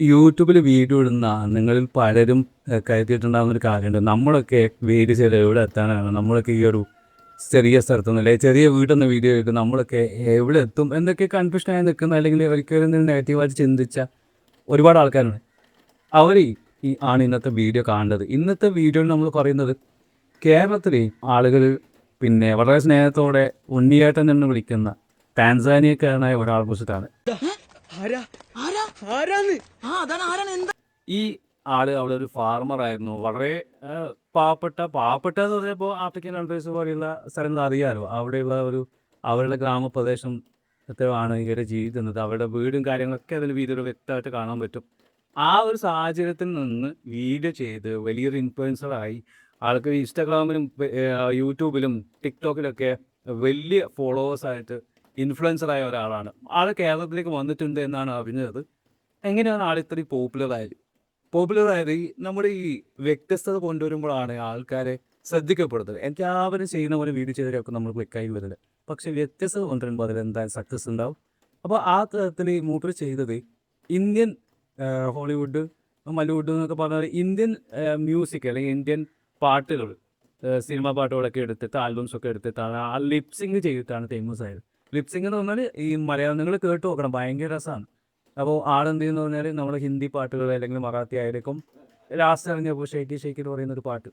യൂട്യൂബിൽ വീഡിയോ ഇടുന്ന നിങ്ങളിൽ പലരും കരുതിയിട്ടുണ്ടാകുന്ന ഒരു കാര്യമുണ്ട്. നമ്മളൊക്കെ ചെയ്ത് എവിടെ എത്താനാണ്? നമ്മളൊക്കെ ഈ ഒരു ചെറിയ സ്ഥലത്തുനിന്ന് അല്ലെങ്കിൽ ചെറിയ വീട്ടിൽ നിന്ന് വീഡിയോ എടുക്കും നമ്മളൊക്കെ എവിടെ എത്തും എന്നൊക്കെ കൺഫ്യൂഷനായി നിൽക്കുന്ന അല്ലെങ്കിൽ ഒരിക്കലും നെഗറ്റീവായിട്ട് ചിന്തിച്ച ഒരുപാട് ആൾക്കാരുണ്ട്. അവർ ഈ ആണ് ഇന്നത്തെ വീഡിയോ കാണേണ്ടത് ഇന്നത്തെ വീഡിയോയിൽ നമ്മൾ പറയുന്നത് കേരളത്തിലെ ആളുകൾ പിന്നെ വളരെ സ്നേഹത്തോടെ ഉണ്ണിയേട്ടൻ എന്ന് വിളിക്കുന്ന ടാൻസാനിയക്കാരനായ ഒരാളെ കുറിച്ചിട്ടാണ്. ആരാന്ന് ആ അതാണ് ആരാണ്? എന്താ? ഈ ആൾ അവിടെ ഒരു ഫാർമർ ആയിരുന്നു. വളരെ പാവപ്പെട്ട പാവപ്പെട്ട എന്ന് പറഞ്ഞപ്പോൾ ആഫ്രിക്കൻ കൺട്രീസ് പോലെയുള്ള സ്ഥലങ്ങൾ അറിയാലോ. അവിടെയുള്ള ഒരു അവരുടെ ഗ്രാമപ്രദേശം ആണ് ഇവരെ ജീവിക്കുന്നത്. അവരുടെ വീടും കാര്യങ്ങളൊക്കെ അതിൽ വീഡിയോ വ്യക്തമായിട്ട് കാണാൻ പറ്റും. ആ ഒരു സാഹചര്യത്തിൽ നിന്ന് വീഡിയോ ചെയ്ത് വലിയൊരു ഇൻഫ്ലുവൻസറായി ആൾക്ക് ഇൻസ്റ്റാഗ്രാമിലും യൂട്യൂബിലും ടിക്ടോക്കിലൊക്കെ വലിയ ഫോളോവേഴ്സായിട്ട് ഇൻഫ്ലുവൻസറായ ഒരാളാണ്. ആൾ കേരളത്തിലേക്ക് വന്നിട്ടുണ്ട് എന്നാണ് അറിഞ്ഞത്. എങ്ങനെയാണ് ആൾ ഇത്രയും പോപ്പുലർ ആയത്? പോപ്പുലർ ആയത് ഈ നമ്മുടെ ഈ വ്യത്യസ്തത കൊണ്ടുവരുമ്പോഴാണ് ആൾക്കാരെ ശ്രദ്ധിക്കപ്പെടുന്നത്. എല്ലാവരും ചെയ്യുന്ന പോലെ വീഡിയോ ചെയ്തവരെയൊക്കെ നമ്മൾ ക്ലിക്കായി വരുന്നത്. പക്ഷെ വ്യത്യസ്തത കൊണ്ടുവരുമ്പോൾ അതിൽ എന്തായാലും സക്സസ് ഉണ്ടാവും? അപ്പോൾ ആ തരത്തിൽ മൂപ്പർ ചെയ്തത് ഇന്ത്യൻ ഹോളിവുഡ് മലവുഡ് എന്നൊക്കെ പറഞ്ഞാൽ ഇന്ത്യൻ മ്യൂസിക് അല്ലെങ്കിൽ ഇന്ത്യൻ പാട്ടുകൾ സിനിമ പാട്ടുകളൊക്കെ എടുത്തിട്ട് ആൽബംസ് ഒക്കെ എടുത്തിട്ടാണ് ആ ലിപ്സിങ് ചെയ്തിട്ടാണ് ഫേമസ് ആയത്. ലിപ്സിങ് എന്ന് പറഞ്ഞാൽ ഈ മലയാളം നിങ്ങൾ കേട്ട് നോക്കണം. ഭയങ്കര രസമാണ് അപ്പോൾ ആളെന്ത് ചെയ്യുന്നു പറഞ്ഞാൽ നമ്മൾ ഹിന്ദി പാട്ടുകൾ അല്ലെങ്കിൽ മറാത്തി ആയിരിക്കും ലാസ്റ്റ് ഇറങ്ങിയപ്പോൾ ഷെയ്ക്കി ഷെയ്ക്കി എന്ന് പറയുന്ന ഒരു പാട്ട്.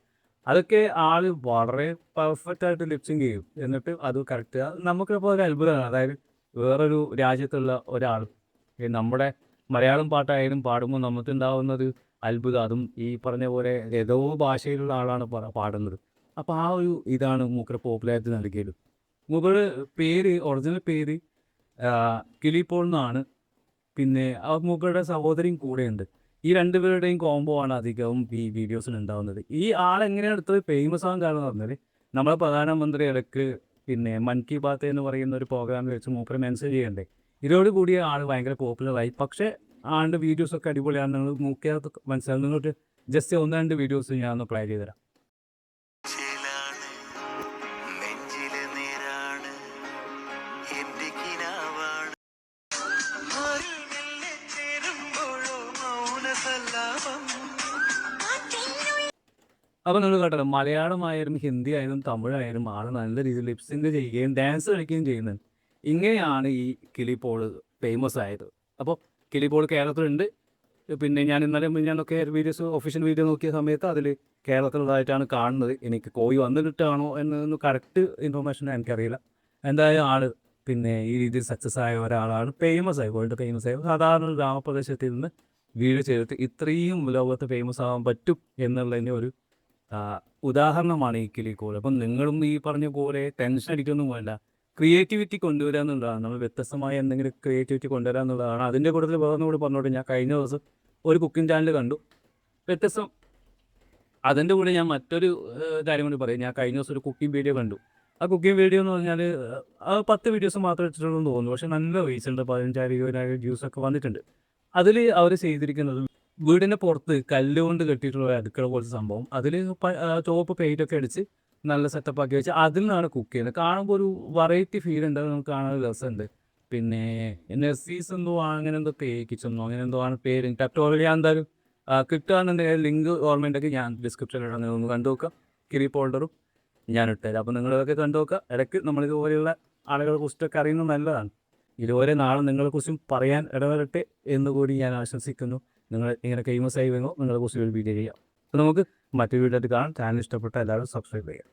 അതൊക്കെ ആൾ വളരെ പെർഫെക്റ്റ് ആയിട്ട് ലിപ്സിങ് ചെയ്യും. എന്നിട്ട് അത് കറക്റ്റ് നമുക്കിപ്പോൾ ഒരു അത്ഭുതമാണ് അതായത് വേറൊരു രാജ്യത്തുള്ള ഒരാൾ നമ്മുടെ മലയാളം പാട്ടായാലും പാടുമ്പോൾ നമുക്ക് ഉണ്ടാവുന്നത് അത്ഭുതം. അതും ഈ പറഞ്ഞ പോലെ ഏതോ ഭാഷയിലുള്ള ആളാണ് പാടുന്നത്. അപ്പോൾ ആ ഒരു ഇതാണ് മൂക്കര പോപ്പുലാരിറ്റി നൽകിയത്. മൂപ്പര് പേര് ഒറിജിനൽ പേര് കിളിപ്പോൾ എന്നാണ് പിന്നെ ആ മൂപ്പരുടെ സഹോദരിയും കൂടെയുണ്ട്. ഈ രണ്ടുപേരുടെയും കോംബോ ആണ് അധികവും ഈ വീഡിയോസിൽ ഉണ്ടാവുന്നത് ഈ ആൾ എങ്ങനെയാണ് എടുത്തത്? ഫേമസ് ആകാൻ കാരണം എന്ന് പറഞ്ഞാൽ നമ്മുടെ പ്രധാനമന്ത്രി ഇടയ്ക്ക് പിന്നെ മൻ കി ബാത്ത് എന്ന് പറയുന്ന ഒരു പ്രോഗ്രാം വെച്ച് മൂപ്പര് മെൻഷൻ ചെയ്യണ്ടേ? ഇതോട് കൂടിയ ആൾ ഭയങ്കര പോപ്പുലറായി പക്ഷേ ആളുടെ വീഡിയോസ് ഒക്കെ അടിപൊളിയാണ് നിങ്ങൾ നോക്കിയാൽ മനസ്സിലാവും. നിങ്ങൾക്ക് ജസ്റ്റ് ഒന്ന് രണ്ട് വീഡിയോസ് ഞാൻ ഒന്ന് പ്ലേ ചെയ്തുതരാം അപ്പോൾ നിങ്ങൾ കേട്ടല്ലോ മലയാളമായാലും ഹിന്ദി ആയാലും തമിഴായാലും ആൾ നല്ല രീതിയിൽ ലിപ്സിങ് ചെയ്യുകയും ഡാൻസ് കളിക്കുകയും ചെയ്യുന്നത് ഇങ്ങനെയാണ് ഈ കിളിപ്പോൾ ഫേമസ് ആയത്. അപ്പോൾ കിളിപ്പോൾ കേരളത്തിലുണ്ട്. പിന്നെ ഞാൻ ഇന്നലെ ഞാനൊക്കെ വീഡിയോസ് ഒഫീഷ്യൽ വീഡിയോ നോക്കിയ സമയത്ത് അതിൽ കേരളത്തിലുള്ളതായിട്ടാണ് കാണുന്നത്. എനിക്ക് കോഴി വന്നിട്ടാണോ എന്നൊന്നും കറക്റ്റ് ഇൻഫർമേഷൻ എനിക്കറിയില്ല. എന്തായാലും ആൾ പിന്നെ ഈ രീതിയിൽ സക്സസ് ആയ ഒരാളാണ്. ഫേമസ് ആയി വേൾഡ് ഫേമസ് ആയി. സാധാരണ ഗ്രാമപ്രദേശത്തിൽ നിന്ന് വീഡിയോ ചെയ്തിട്ട് ഇത്രയും ലോകത്ത് ഫേമസ് ആവാൻ പറ്റും എന്നുള്ളതിന്റെ ഒരു ഉദാഹരണമാണ് ഈ കിളിക്കോൾ അപ്പം നിങ്ങളും ഈ പറഞ്ഞ പോലെ ടെൻഷൻ അടിക്കൊന്നും വേണ്ട. ക്രിയേറ്റിവിറ്റി കൊണ്ടുവരിക എന്നുള്ളതാണ്. നമ്മൾ വ്യത്യസ്തമായ എന്തെങ്കിലും ക്രിയേറ്റിവിറ്റി കൊണ്ടുവരിക എന്നുള്ളതാണ്. അതിന്റെ കൂട്ടത്തിൽ വേറെ കൂടി പറഞ്ഞോട്ടെ. ഞാൻ കഴിഞ്ഞ ദിവസം ഒരു കുക്കിംഗ് ചാനൽ കണ്ടു. വ്യത്യസ്തം അതിന്റെ കൂടെ ഞാൻ മറ്റൊരു കാര്യം കൂടി പറയും. ഞാൻ കഴിഞ്ഞ ദിവസം ഒരു കുക്കിംഗ് വീഡിയോ കണ്ടു. ആ കുക്കിംഗ് വീഡിയോ എന്ന് പറഞ്ഞാൽ ആ പത്ത് വീഡിയോസ് മാത്രം എടുത്തിട്ടുള്ളൂ തോന്നുന്നു. പക്ഷേ നല്ല റീച്ച് ഉണ്ട്. പതിനഞ്ചായിരം ഇരുപതിനായിരം വ്യൂസ് ഒക്കെ വന്നിട്ടുണ്ട്. അതിൽ അവർ ചെയ്തിരിക്കുന്നത് വീടിന്റെ പുറത്ത് കല്ലുകൊണ്ട് കെട്ടിയിട്ടുള്ള ഒരു അടുക്കള പോലത്തെ സംഭവം. അതിൽ ചുവപ്പ് പെയിന്റ് ഒക്കെ അടിച്ച് നല്ല സെറ്റപ്പ് ആക്കി വെച്ച് അതിൽ നിന്നാണ് കുക്ക് ചെയ്യുന്നത്. കാണുമ്പോൾ ഒരു വെറൈറ്റി ഫീൽ ഉണ്ട്. നമുക്ക് കാണാൻ ഒരു രസമുണ്ട്. പിന്നെ നെസീസ് എന്തോ അങ്ങനെ എന്തോ പേ കിച്ചെന്നോ അങ്ങനെ എന്തോ ആണ് പേര്. ഞാൻ എന്തായാലും കിട്ടുകയാണെന്നുണ്ടെങ്കിൽ ലിങ്ക് ഓർമ്മയുണ്ടെങ്കിൽ ഞാൻ ഡിസ്ക്രിപ്ഷനിൽ ഇടാൻ ഒന്ന് കണ്ടു നോക്കാം കിരി ഫോൾഡറും ഞാൻ ഇട്ടുതരാം അപ്പോൾ നിങ്ങളതൊക്കെ കണ്ടു നോക്കുക. ഇടയ്ക്ക് നമ്മളിതുപോലെയുള്ള ആളുകളെ കുറിച്ചിട്ടൊക്കെ അറിയുന്നത് നല്ലതാണ്. ഇതുവരെ നാളെ നിങ്ങളെക്കുറിച്ചും പറയാൻ ഇടവരട്ടെ എന്ന് കൂടി ഞാൻ ആശംസിക്കുന്നു. നിങ്ങൾ ഇങ്ങനെ ഫേമസ് ആയി വേണോ നിങ്ങളെ കുറിച്ച് വീഡിയോ ചെയ്യാം. അപ്പോൾ നമുക്ക് മറ്റൊരു വീഡിയോ ആയിട്ട് കാണാം. ചാനൽ ഇഷ്ടപ്പെട്ട എല്ലാവരും സബ്സ്ക്രൈബ് ചെയ്യാം